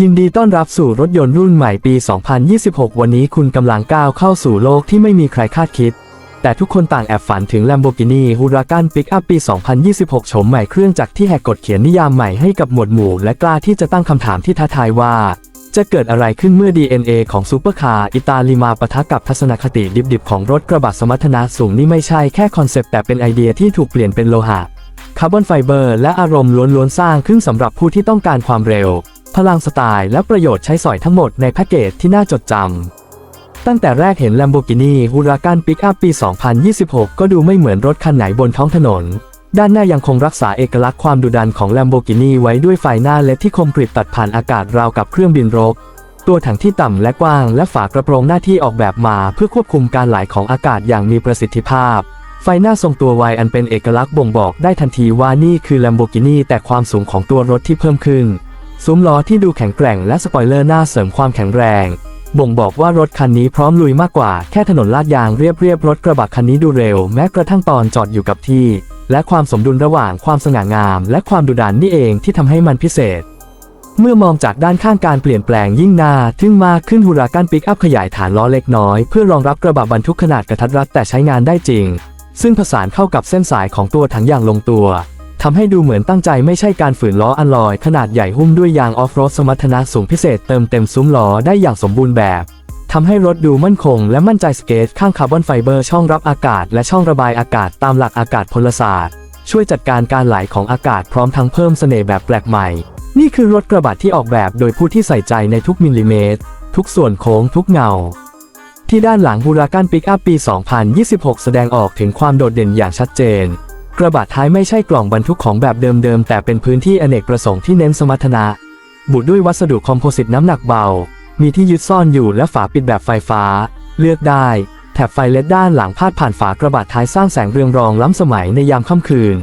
ยินดีต้อนรับสู่รถยนต์รุ่นใหม่ปี 2026 วันนี้คุณกำลังก้าวเข้าสู่โลกที่ไม่มีใครคาดคิด แต่ทุกคนต่างแอบฝันถึง Lamborghini Huracan Pickup ปี 2026 โฉมใหม่เครื่องจักรที่แหกกฎเขียนนิยามใหม่ให้กับหมวดหมู่ และกล้าที่จะตั้งคำถามที่ท้าทายว่า จะเกิดอะไรขึ้นเมื่อ DNA ของซูเปอร์คาร์อิตาลีมาปะทะกับทัศนคติดิบๆของรถกระบะสมรรถนะสูงนี่ไม่ใช่แค่คอนเซปต์แต่เป็นไอเดียที่ถูกเปลี่ยนเป็นโลหะคาร์บอนไฟเบอร์และอารมณ์ล้วนๆสร้างขึ้นสำหรับผู้ที่ต้องการความเร็ว พลังสไตล์และประโยชน์ใช้สอยทั้งหมดในแพ็กเกจที่น่าจดจำ ตั้งแต่แรกเห็น Lamborghini Huracan Pickup ปี 2026 ก็ดูไม่เหมือนรถคันไหนบนท้องถนน ด้านหน้ายังคงรักษาเอกลักษณ์ความดุดันของ Lamborghini ไว้ด้วยไฟหน้าเล็ดที่คมกริบตัดผ่านอากาศราวกับเครื่องบินรบ ตัวถังที่ต่ำและกว้างและฝากระโปรงหน้าที่ออกแบบมาเพื่อควบคุมการไหลของอากาศอย่างมีประสิทธิภาพไฟหน้าทรงตัววายอันเป็นเอกลักษณ์บ่งบอกได้ทันทีว่านี่คือ Lamborghini แต่ความสูงของตัวรถที่เพิ่มขึ้น ซุ้มล้อที่ดูแข็งแกร่งและสปอยเลอร์หน้าเสริมความแข็งแรง บ่งบอกว่ารถคันนี้พร้อมลุยมากกว่าแค่ถนนลาดยางเรียบๆรถกระบะคันนี้ดูเร็ว แม้กระทั่งตอนจอดอยู่กับที่ และความสมดุลระหว่างความสง่างาม และความดุดันนี่เองที่ทำให้มันพิเศษ เมื่อมองจากด้านข้างการเปลี่ยนแปลงยิ่งนาทึ่งมากขึ้นฮูรากันปิกอัพขยายฐานล้อเล็กน้อย เพื่อรองรับกระบะบรรทุกขนาดกระทัดรัดแต่ใช้งานได้จริง ซึ่งผสานเข้ากับเส้นสายของตัวถังอย่างลงตัว ทำให้ดูเหมือนตั้งใจไม่ใช่การฝืนล้ออัลลอย ขนาดใหญ่หุ้มด้วยยางออฟโรดสมรรถนะสูงพิเศษเติมเต็มซุ้มล้อได้อย่างสมบูรณ์แบบทำให้รถดูมั่นคงและมั่นใจสเกตข้างคาร์บอนไฟเบอร์ช่องรับอากาศและช่องระบายอากาศตามหลักอากาศพลศาสตร์ ช่วยจัดการการไหลของอากาศพร้อมทั้งเพิ่มเสน่ห์แบบแปลกใหม่ นี่คือรถกระบะที่ออกแบบโดยผู้ที่ใส่ใจในทุกมิลลิเมตร ทุกส่วนโค้งทุกเงา ที่ด้านหลังบูรากันปิกอัพปี 2026 แสดงออกถึงความโดดเด่นอย่างชัดเจน กระบะท้ายไม่ใช่กล่องบรรทุกของแบบเดิมๆ แต่เป็นพื้นที่อเนกประสงค์ที่เน้นสมรรถนะ บุด้วยวัสดุคอมโพสิตน้ำหนักเบา มีที่ยึดซ่อนอยู่และฝาปิดแบบไฟฟ้า เลือกได้ แถบไฟเลดด้านหลังพาดผ่านฝากระบะท้ายสร้างแสงเรืองรองล้ำสมัยในยามค่ำคืน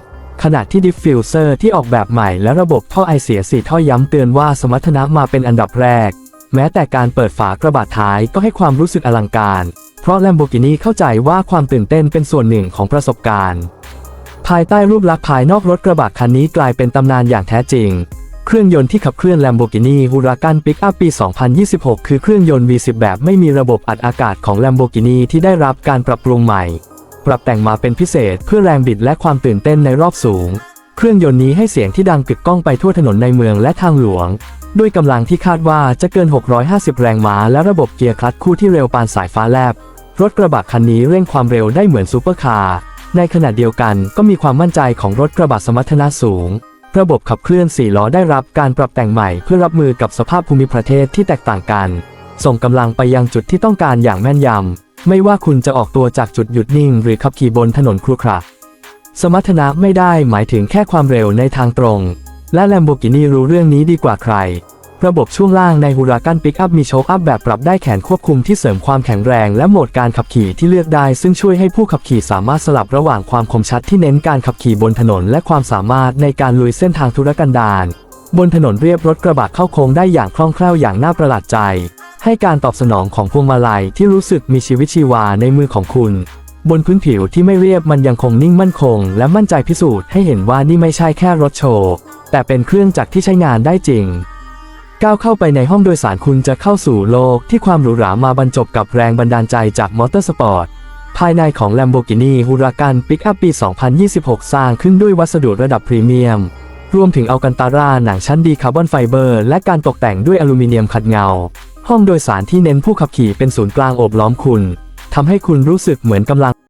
ขณะที่ดิฟฟิวเซอร์ที่ออกแบบใหม่และระบบท่อไอเสียสี่ท่อย้ำเตือนว่าสมรรถนะมาเป็นอันดับแรก แม้แต่การเปิดฝากระบะท้ายก็ให้ความรู้สึกอลังการ เพราะ Lamborghini เข้าใจว่าความตื่นเต้นเป็นส่วนหนึ่งของประสบการณ์ ภายใต้รูปลักษณ์ภายนอกรถกระบะคันนี้กลายเป็นตำนานอย่างแท้จริง เครื่องยนต์ที่ขับเคลื่อน Lamborghini Huracan Pickup ปี 2026 คือเครื่องยนต์ V10 แบบไม่มีระบบอัดอากาศของ Lamborghini ที่ได้รับการปรับปรุงใหม่ ปรับแต่งมาเป็นพิเศษเพื่อแรงบิดและความตื่นเต้นในรอบสูง เครื่องยนต์นี้ให้เสียงที่ดังกึกก้องไปทั่วถนนในเมืองและทางหลวง ด้วยกำลังที่คาดว่าจะเกิน 650 แรงม้าและระบบเกียร์คลัตช์คู่ที่เร็วปานสายฟ้าแลบ รถกระบะคันนี้เร่งความเร็วได้เหมือนซูเปอร์คาร์ ในขณะเดียวกันก็มีความมั่นใจของรถกระบะสมรรถนะสูง ระบบขับเคลื่อน4ล้อได้รับการปรับแต่งใหม่เพื่อรับมือกับสภาพภูมิประเทศที่แตกต่างกัน ส่งกำลังไปยังจุดที่ต้องการอย่างแม่นยำ ไม่ว่าคุณจะออกตัวจากจุดหยุดนิ่ง หรือขับขี่บนถนนครุขระสมรรถนะไม่ได้หมายถึงแค่ความเร็วในทางตรง และ Lamborghini รู้เรื่องนี้ดีกว่าใคร ระบบช่วงล่างใน Huracan Pickup มีโชคอัพแบบปรับได้แขนควบคุมที่เสริมความแข็งแรง และโหมดการขับขี่ที่เลือกได้ซึ่งช่วยให้ผู้ขับขี่สามารถสลับระหว่างความคมชัดที่เน้นการขับขี่บนถนน และความสามารถในการลุยเส้นทางธุรกันดารบนถนนเรียบรถกระบะเข้าโค้งได้อย่างคล่องแคล่วอย่างน่าประหลาดใจ ให้การตอบสนองของพวงมาลัยที่รู้สึกมีชีวิตชีวาในมือของคุณ บนพื้นผิวที่ไม่เรียบมันยังคงนิ่งมั่นคง และมั่นใจพิสูจน์ให้เห็นว่านี่ไม่ใช่แค่รถโชว์แต่เป็นเครื่องจักรที่ใช้งานได้จริง ก้าวเข้าไปในห้องโดยสารคุณจะเข้าสู่โลกที่ความหรูหรามาบรรจบกับแรงบันดาลใจจากมอเตอร์สปอร์ต ภายในของ Lamborghini Huracan Pickup ปี 2026 สร้างขึ้นด้วยวัสดุระดับพรีเมียม รวมถึงอัลกันตาร่าหนังชั้นดีคาร์บอนไฟเบอร์ และการตกแต่งด้วยอลูมิเนียมขัดเงา ห้องโดยสารที่เน้นผู้ขับขี่เป็นศูนย์กลางโอบล้อมคุณทำให้คุณรู้สึกเหมือนกำลัง